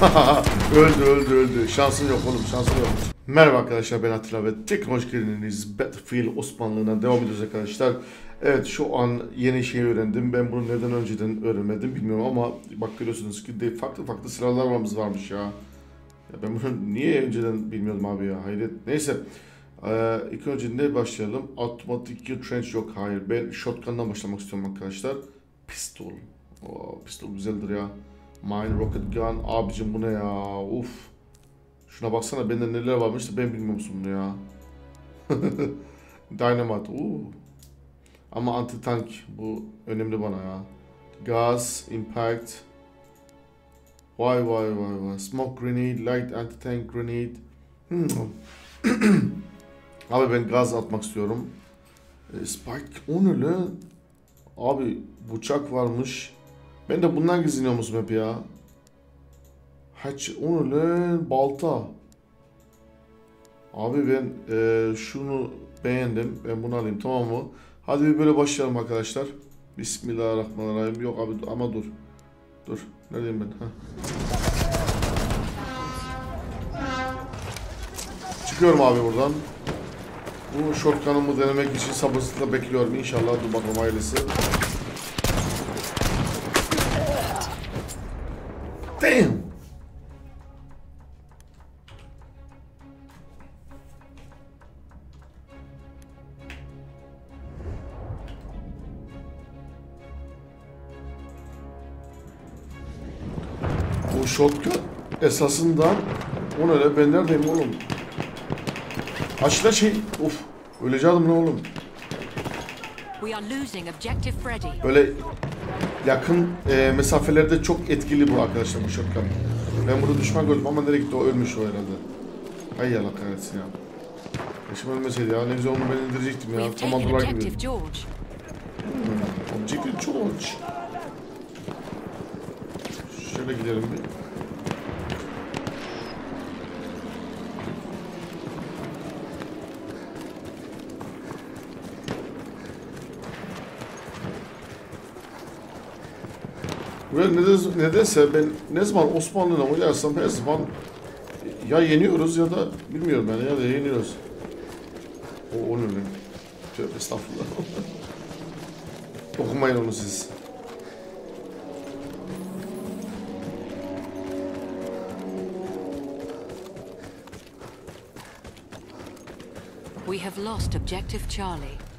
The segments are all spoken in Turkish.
öldü öldü öldü. Şansın yok oğlum şansın yok. Merhaba arkadaşlar ben Atilla ve tekrar hoş geldiniz. Battlefield Osmanlı'na devam ediyoruz arkadaşlar. Evet şu an yeni şey öğrendim. Ben bunu neden önceden öğrenmedim bilmiyorum ama bak görüyorsunuz ki de farklı farklı silahlarımız varmış ya. ya. Ben bunu niye önceden bilmiyordum abi ya hayret. Neyse. Ee, ilk önce ne başlayalım? Automatic trench yok hayır. Ben shotgun'dan başlamak istiyorum arkadaşlar. Pistol. Oo, pistol güzeldir ya. Mine Rocket Gun. Abicim bu ne ya? Uf. Şuna baksana bende neler varmış da ben bilmiyor musun bunu ya? Dynamite. Uu. Ama anti tank bu önemli bana ya. Gas, impact. Vay vay vay vay. Smoke grenade, light anti tank grenade. Hmm. Abi ben gaz atmak istiyorum. E, Spike o ne? Abi bıçak varmış. Ben de bundan gizleniyor musun hep ya? Haç o ne lan? Balta. Abi ben e, şunu beğendim. Ben bunu alayım tamam mı? Hadi bir böyle başlayalım arkadaşlar. Bismillahirrahmanirrahim. Yok abi ama dur. Dur. Neredeyim ben? Heh. Çıkıyorum abi buradan. Bu shotgun'ımı denemek için sabırsızlıkla bekliyorum. İnşallah dur bakalım hayırlısı. Shotgun esasında o ne lan? ben neredeyim oğlum? Aşağıda şey of öleceğim ne oğlum? Böyle yakın e, mesafelerde çok etkili bu arkadaşlar bu shotgun. Ben burada düşman gördüm ama nereye gitti o ölmüş o herhalde. Hay Allah kahretsin ya. Eşim ölmeseydi ya ne güzel onu ben indirecektim ya. Taken Komandolar gibi. George. Objective George. Şöyle gidelim bir. Ve nedense, ben ne zaman Osmanlı'na oynarsam her zaman ya yeniyoruz ya da bilmiyorum ben ya da yeniyoruz. O onun? Tövbe estağfurullah. Okumayın onu siz. We have lost objective Charlie.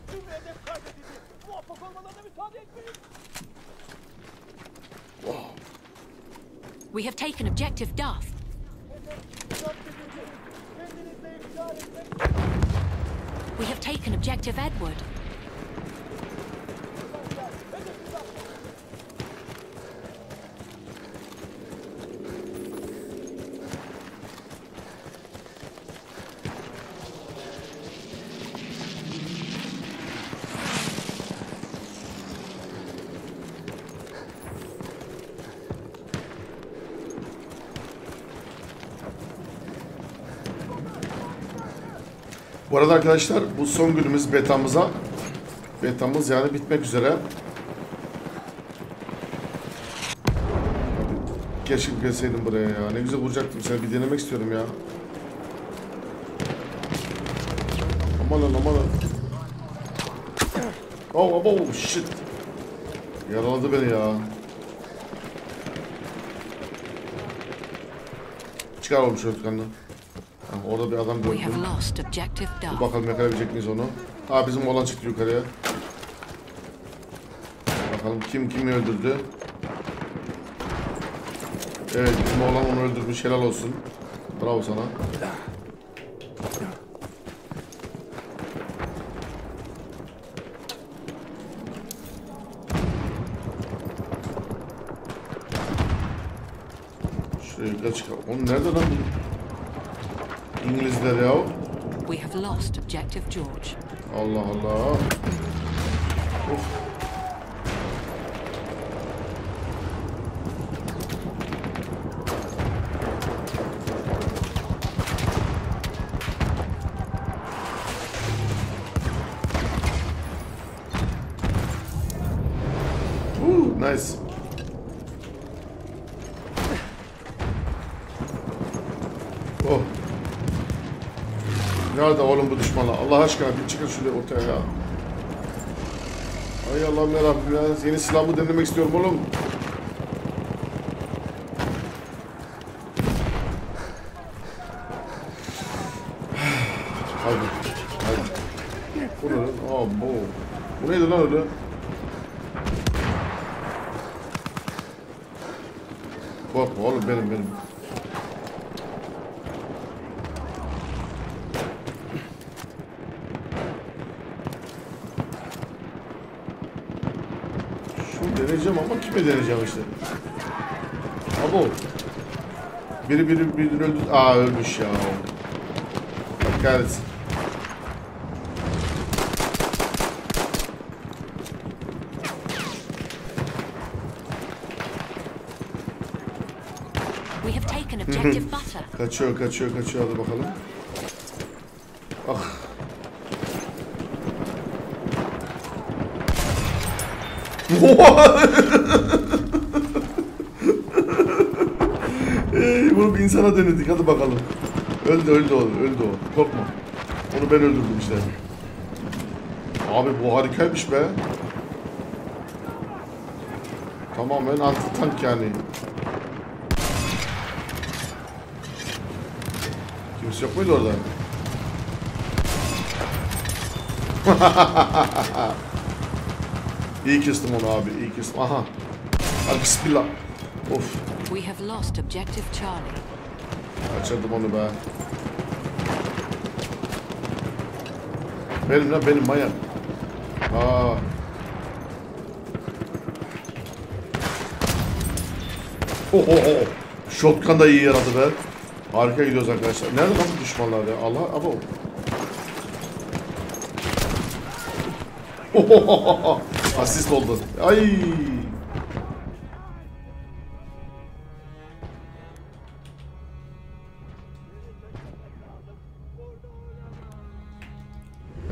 We have taken objective Duff. We have taken objective Edward. Arada arkadaşlar bu son günümüz betamıza betamız yani bitmek üzere. Keşke gelseydim buraya ya. Ne güzel vuracaktım seni. Bir denemek istiyorum ya. Aman lan aman lan. Oh, oh, oh shit. Yaraladı beni ya. Çıkar oğlum şu ötkanını. Ha, Orada bir adam gördüm. Dur bakalım yakalayabilecek miyiz onu. Ha bizim oğlan çıktı yukarıya. Bakalım kim kimi öldürdü. Evet bizim oğlan onu öldürmüş helal olsun. Bravo sana. Şuraya yukarı çıkalım. Oğlum nerede lan bu? İngilizler ya. We have lost objective George. Allah Allah. Of. Ooh, nice. Nerede oğlum bu düşmanlar? Allah aşkına bir çıkın şuraya ortaya ya. Ay Allah'ım yarabbim ya. Yeni silahımı denemek istiyorum oğlum. Hadi. Hadi. Bu ne lan? Aa bu. Bu neydi lan öyle? Korkma oğlum benim benim. Deneyeceğim ama kime deneyeceğim işte. Abo. Biri biri biri öldü. Aa ölmüş ya. Bak kahretsin. Kaçıyor kaçıyor kaçıyor hadi bakalım. Ey, bunu bir insana denedik hadi bakalım. Öldü öldü o öldü o. Korkma. Onu ben öldürdüm işte. Abi bu harikaymış be. Tamamen anti tank yani. Kimse yok muydu orada? iyi kestim onu abi, iyi kestim. Aha. Hadi bismillah. Of, We have lost objective Charlie. kaçırdım onu be. Benim lan benim Maya. Aa. Oh, oh, oh. Shotgun da iyi yaradı be. Harika gidiyoruz arkadaşlar. Nerede lan bu düşmanlar ya? Allah abo. Asist oldu. Ay.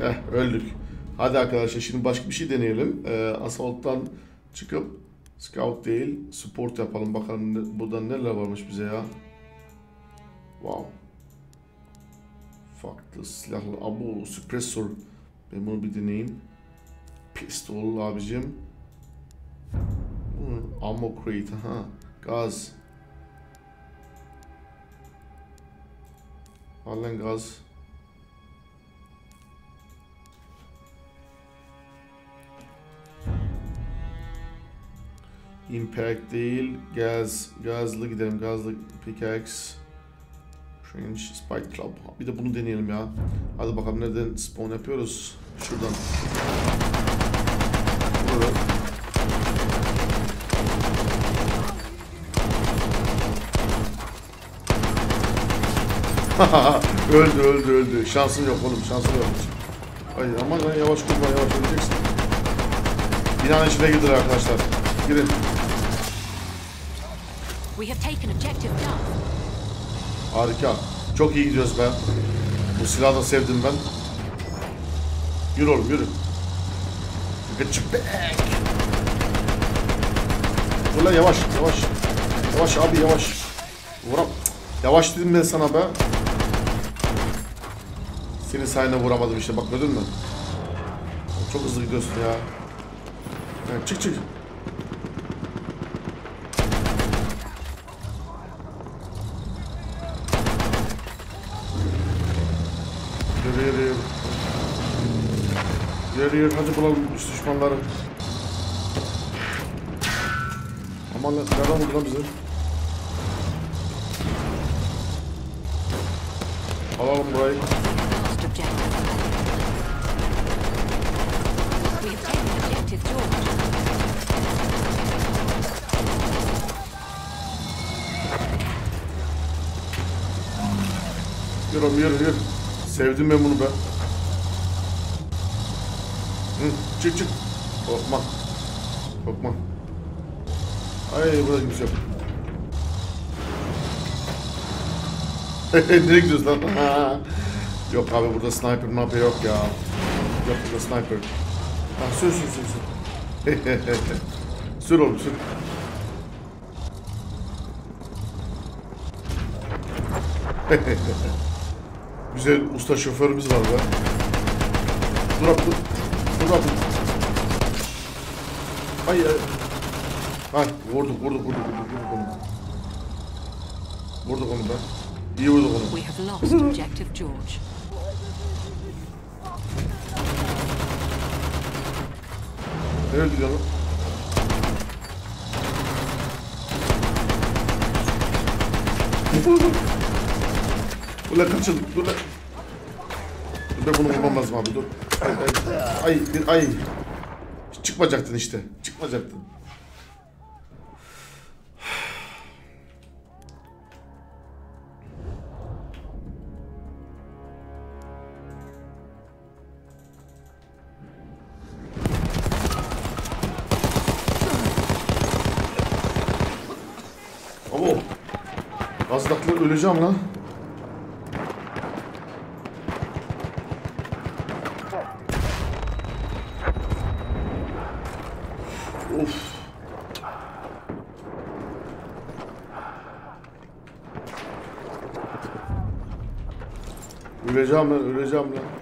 Eh öldük. Hadi arkadaşlar şimdi başka bir şey deneyelim. Ee, Assault'tan çıkıp Scout değil Support yapalım. Bakalım ne, burada neler varmış bize ya. Wow. Farklı silahlı. Abo suppressor. Ben bunu bir deneyeyim. Pistol abicim. Ammo crate. Aha. Gaz. Al lan gaz. Impact değil. Gaz. Gazlı gidelim. Gazlı pickaxe. Strange Spike Club. Bir de bunu deneyelim ya. Hadi bakalım nereden spawn yapıyoruz. Şuradan. Burada. öldü öldü öldü. Şansın yok oğlum şansın yok. Ay aman lan yavaş kurma yavaş öleceksin. Binanın içine girdiler arkadaşlar. Girin. We have taken objective Duff. Harika. Çok iyi gidiyoruz be. Bu silahı da sevdim ben. Yürü oğlum yürü. Gıcık be. Dur lan yavaş yavaş. Yavaş abi yavaş. Vuram. Yavaş dedim ben sana be. Senin sayende vuramadım işte bak gördün mü? Çok hızlı gidiyorsun ya. Evet, çık çık. Yürü yürü yürü. Yürü hadi bulalım üst düşmanları. Aman nereden vurdu lan bizi? Alalım burayı. Lost objective. We have taken objective George. Yürü oğlum, yürü yürü. Sevdim ben bunu be. Hı, çık çık. Korkma. Korkma. Ay burada kimse yok. Nereye gidiyoruz lan? yok abi burada sniper mapya yok ya. Yok burada sniper. Ha, sür sür sür sür. sür oğlum sür. Güzel usta şoförümüz var be. Dur abi dur. Dur abi. Ay ay. Ay vurduk vurduk vurduk vurduk vurduk onu. Vurduk onu da. İyi vurduk onu. We have lost objective George. Nereye gidiyor lan? Ulan kaçın, dur lan. Dur ben bunu vurmam lazım abi, dur. Ay, ay, ay, bir, ay. Çıkmayacaktın işte, çıkmayacaktın. Ama Gazlaklar öleceğim lan. Of. Öleceğim lan, öleceğim lan. Aha.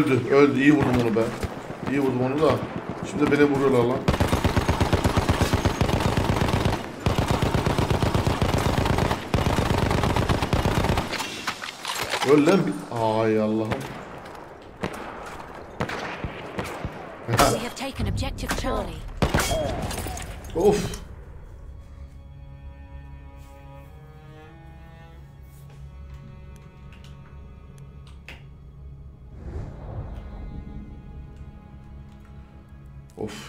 Öldü, öldü. İyi vurdum onu ben. İyi vurdum onu da. Şimdi beni vuruyorlar lan. Öl lan. Ay Allah'ım. Of.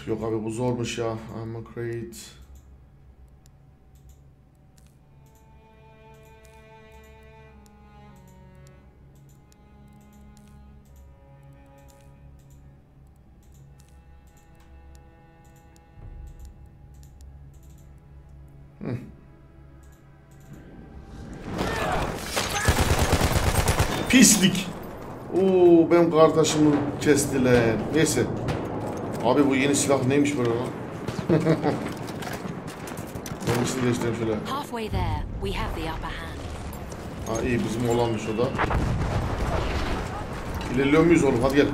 Yok abi bu zormuş ya. I'm a great. Pislik. Oo benim kardeşimi kestiler. Neyse. Abi bu yeni silah neymiş böyle lan? ben işini değiştireyim şöyle. Halfway there, we have the upper hand. Ha iyi bizim olanmış o da. İlerliyor muyuz oğlum? Hadi gel.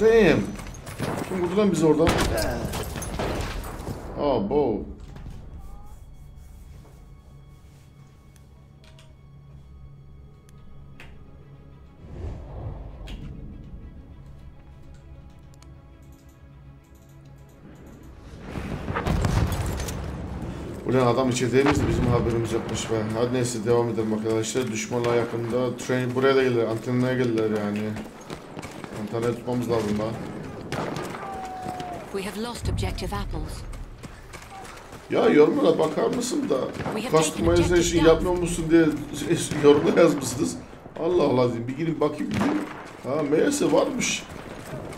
Damn. Kim vurdu lan bizi orada? Aa bo. Ulan adam içerideymiş de bizim haberimiz yokmuş be. Hadi neyse devam edelim arkadaşlar. Düşmanla yakında. Train buraya da gelirler. Antenaya gelirler yani. Antenayı tutmamız lazım daha. We have lost objective apples. Ya yorumlara bakar mısın da customization yapmıyor musun diye yorumda yazmışsınız. Allah Allah dedim. Bir girip bakayım dedim. Ha meğerse varmış.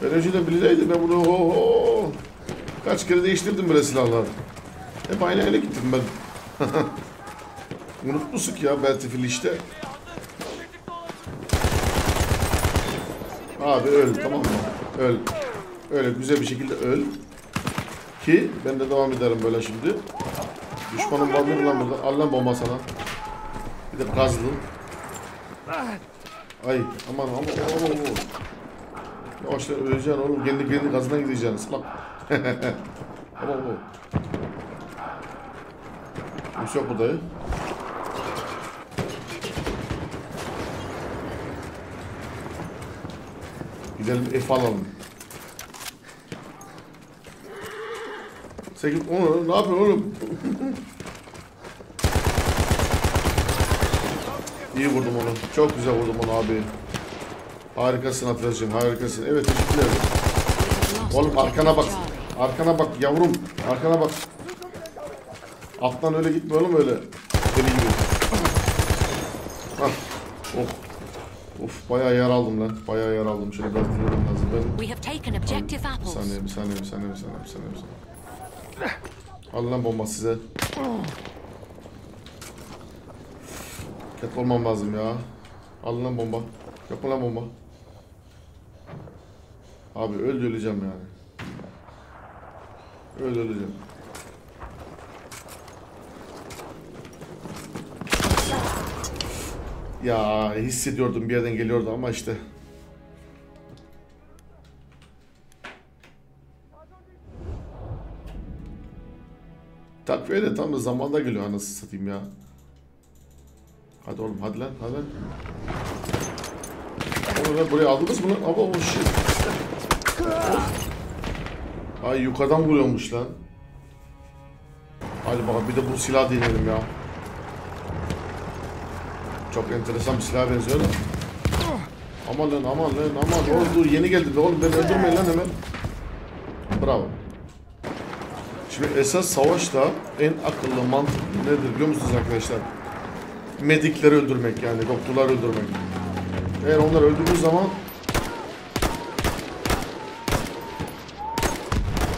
Ben önceden bileydim ben bunu ho ho. Kaç kere değiştirdim böyle silahlar. Hep aynı ele gittim ben. Unutmuşuk ya Battlefield işte. Abi öl tamam mı? Öl. Öyle güzel bir şekilde öl. Ki ben de devam ederim böyle şimdi. Düşmanın var lan burada? Al lan bomba sana. Bir de gazlı. Ay aman aman aman aman. Yavaşla öleceksin oğlum. Kendi kendi gazına gideceksin. Salak. aman aman. Kimse yok burada. Gidelim F alalım. Sen git onu ne yapıyorsun oğlum? İyi vurdum onu. Çok güzel vurdum onu abi. Harikasın Atlas'cığım harikasın. Evet teşekkür ederim. Oğlum arkana bak. Arkana bak yavrum. Arkana bak. Alttan öyle gitme oğlum öyle. Deli gibi. Hah. Oh. Of bayağı yer aldım lan. Bayağı yer aldım. Şöyle biraz dinlemem lazım. Ben Bir saniye, bir saniye, bir saniye, bir saniye, bir saniye, bir saniye. Al lan bomba size. Ket olmam lazım ya. Al lan bomba. Yapın lan bomba. Abi öldü öleceğim yani. Öldü öleceğim. Ya hissediyordum bir yerden geliyordu ama işte. Takviye de tam da zamanda geliyor anasını satayım ya. Hadi oğlum hadi lan hadi lan. Oğlum buraya aldınız mı lan? Ama o shit. Ay yukarıdan vuruyormuş lan. Hadi bakalım bir de bu silah deneyelim ya. Çok enteresan bir silah benziyor da. Aman lan aman lan aman oğlum dur yeni geldi de oğlum beni öldürmeyin lan hemen. Bravo. Şimdi esas savaşta en akıllı mantık nedir biliyor musunuz arkadaşlar? Medikleri öldürmek yani doktorları öldürmek. Eğer onları öldürdüğü zaman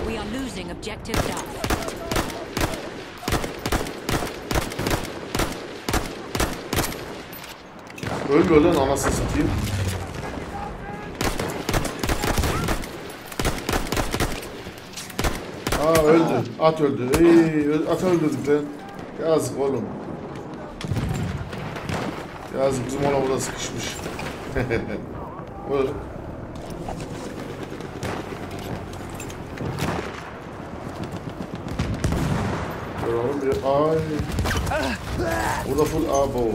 We are losing objective Duff. Ölmüyor lan anasını satayım. Aa öldü. At öldü. Ey, at öldürdük lan. Yazık oğlum. Yazık bizim ona burada sıkışmış. Dur oğlum bir ay. Burada full abo.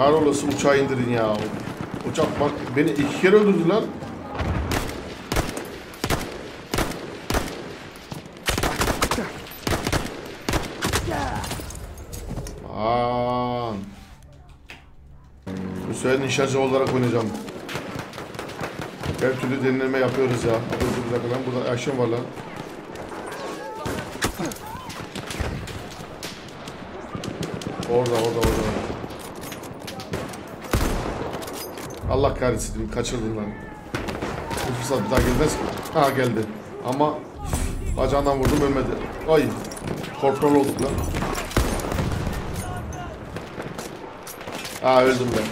Kahrolası uçağı indirin ya. Uçak bak beni iki kere öldürdü lan. Aman. Bu sefer nişancı olarak oynayacağım. Her türlü deneme yapıyoruz ya. Dur dur bir dakika lan burada action var lan. Orada orada orada. Allah kahretsin kaçırdım lan. Bu fırsat bir daha gelmez. Ha geldi. Ama bacağından vurdum ölmedi. Ay. Korkmalı olduk lan. Aa öldüm ben.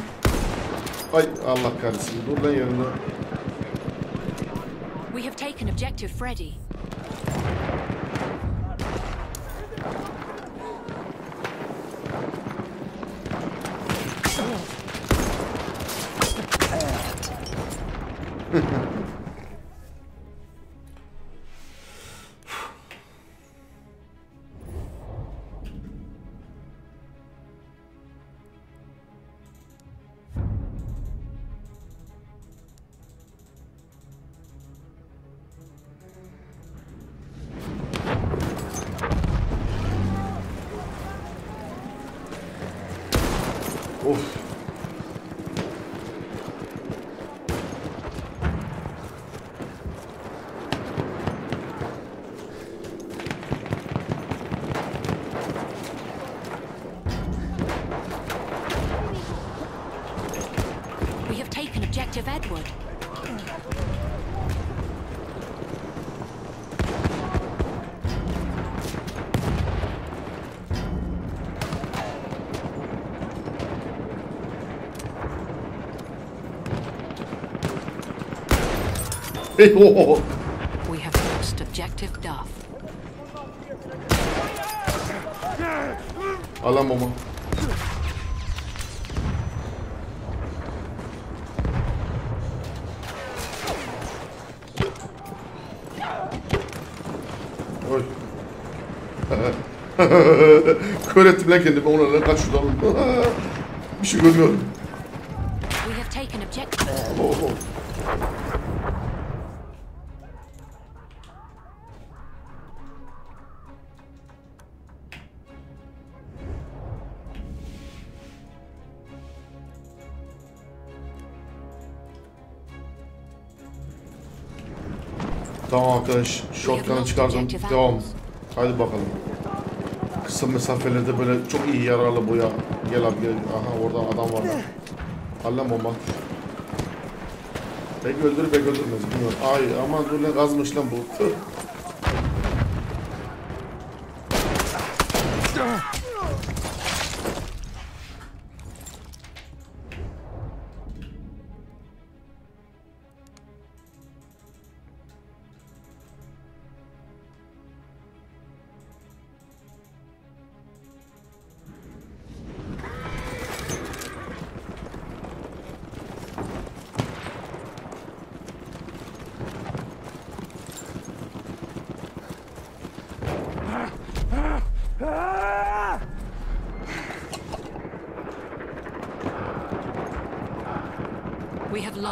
Ay Allah kahretsin. Dur lan yanında. We have taken objective Freddy. 哼 哼 Ho. We have lost objective Duff. Al lan mama. Oy. Kör ettim lan kendimi ona lan kaç şuradan. Bir şey görmüyorum. Tamam arkadaş. Shotgun'ı çıkardım. Devam. Hadi bakalım. Kısa mesafelerde böyle çok iyi yararlı boya. Gel abi gel. Aha orada adam var. lan bomba. Belki öldürür belki öldürmez. Bilmiyorum. Ay aman dur lan gazmış lan bu.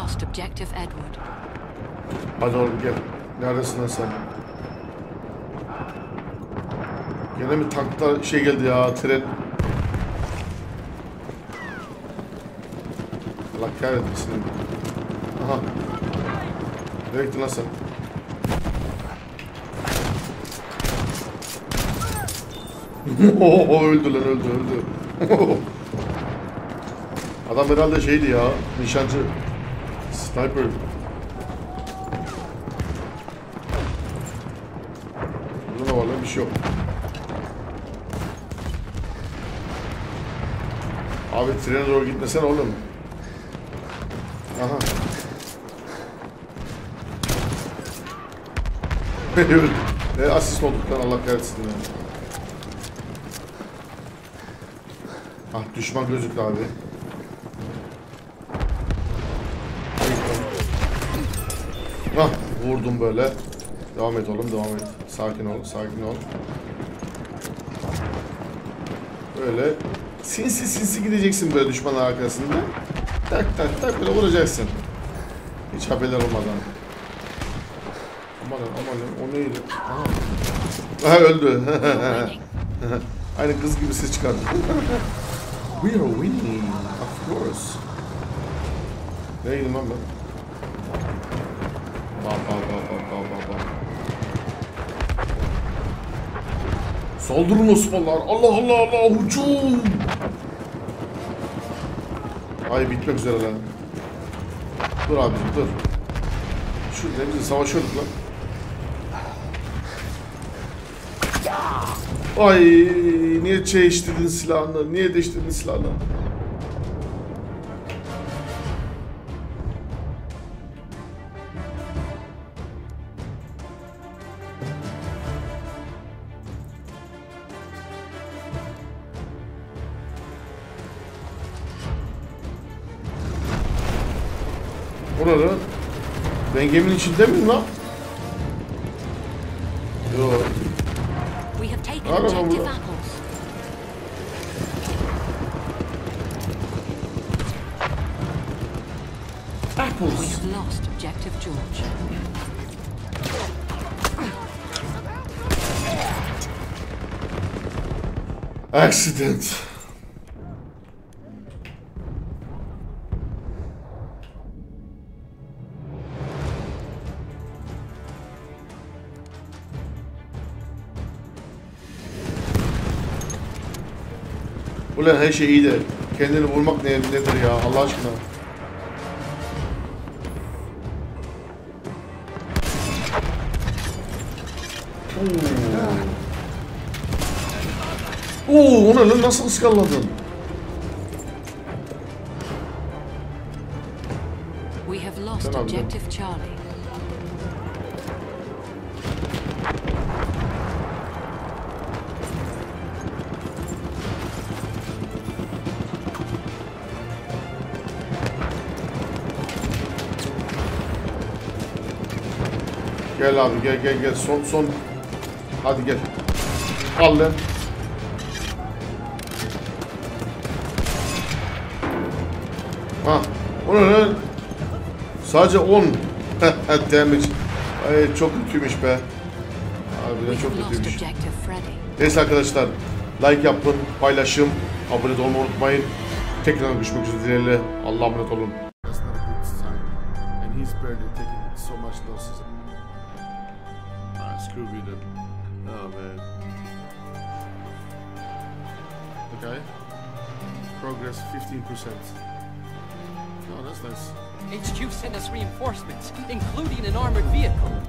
Lost objective Edward. Hadi oğlum gel. Neredesin lan sen? Gene mi tankta şey geldi ya tren. Allah kahretmesin. Aha. Nereye gittin lan sen? Oho öldü lan öldü öldü. Adam herhalde şeydi ya nişancı. Sniper. Burada ne var lan bir şey yok. Abi trene doğru gitmesene oğlum. Aha. ne asist olduk lan Allah kahretsin ya. Ah düşman gözüktü abi. Ah vurdum böyle. Devam et oğlum devam et. Sakin ol sakin ol. Böyle sinsi sinsi gideceksin böyle düşmanın arkasında. Tak tak tak böyle vuracaksın. Hiç haberler olmadan. Aman aman o neydi? Aha. Aha öldü. Aynı kız gibi ses çıkardı. We are winning, of course. Neydim lan ben? Saldırın Osmanlılar. Allah Allah Allah hücum. Ay bitmek üzere lan. Dur abicim dur. Şurada biz savaşıyorduk lan. Ay niye değiştirdin silahını? Niye değiştirdin silahını? Burada ben geminin içinde miyim lan? Yok. Objective what- apples. Accident. Ulan her şey iyi de kendini vurmak ne, nedir ya Allah aşkına. Oo. Oo, o ne lan nasıl ıskalladın? We have lost objective Charlie. Gel abi gel gel gel son son. Hadi gel. Al lan. Ha, o ne lan? Sadece 10 damage. Ay çok kötüymüş be. Harbiden çok kötüymüş. Neyse arkadaşlar like yapın, paylaşın, abone olmayı unutmayın. Tekrar görüşmek üzere. Allah'a emanet olun. Then. Oh man. Okay. Progress 15%. Oh, that's nice. HQ sent us reinforcements, including an armored vehicle.